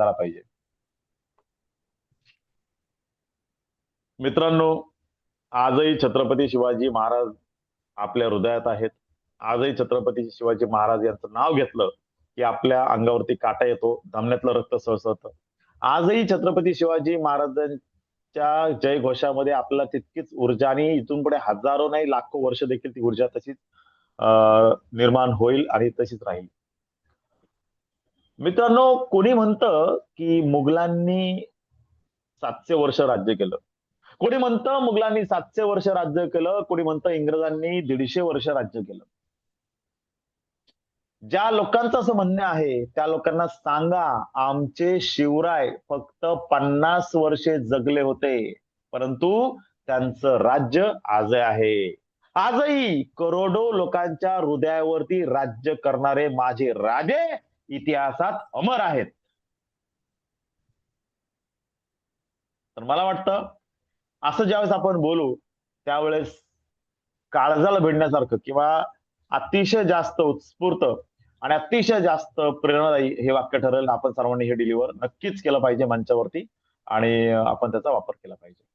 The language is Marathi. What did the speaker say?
झाला पाहिजे. मित्रांनो आजही छत्रपती शिवाजी महाराज आपल्या हृदयात आहेत. आजही छत्रपती शिवाजी महाराज यांचं नाव घेतलं की आपल्या अंगावरती काटा येतो धमन्यातलं रक्त सळसळत. आजही छत्रपती शिवाजी महाराजांच्या जयघोषामध्ये आपल्याला तितकीच ऊर्जा आणि इथून पुढे हजारो नाही लाखो वर्ष देखील ती ऊर्जा तशीच अं, निर्माण होईल आणि तशीच राहील. मित्रांनो कोणी म्हणतं की मुघलांनी सातशे वर्ष राज्य केलं? कोणी म्हणतं मुघलांनी सातशे वर्ष राज्य केलं? कोणी म्हणतं इंग्रजांनी दीडशे वर्ष राज्य केलं? ज्या लोकांचं असं म्हणणं आहे त्या लोकांना सांगा आमचे शिवराय फक्त पन्नास वर्षे जगले होते परंतु त्यांचं राज्य आज आहे. आजही करोडो लोकांच्या हृदयावरती राज्य करणारे माझे राजे इतिहासात अमर आहेत. तर मला वाटतं असं ज्यावेळेस आपण बोलू त्यावेळेस काळजाला भिडण्यासारखं किंवा अतिशय जास्त उत्स्फूर्त आणि अतिशय जास्त प्रेरणादायी हे वाक्य ठरेल. आपण सर्वांनी हे डिलिव्हर नक्कीच केलं पाहिजे मंचावरती आणि आपण त्याचा वापर केला पाहिजे.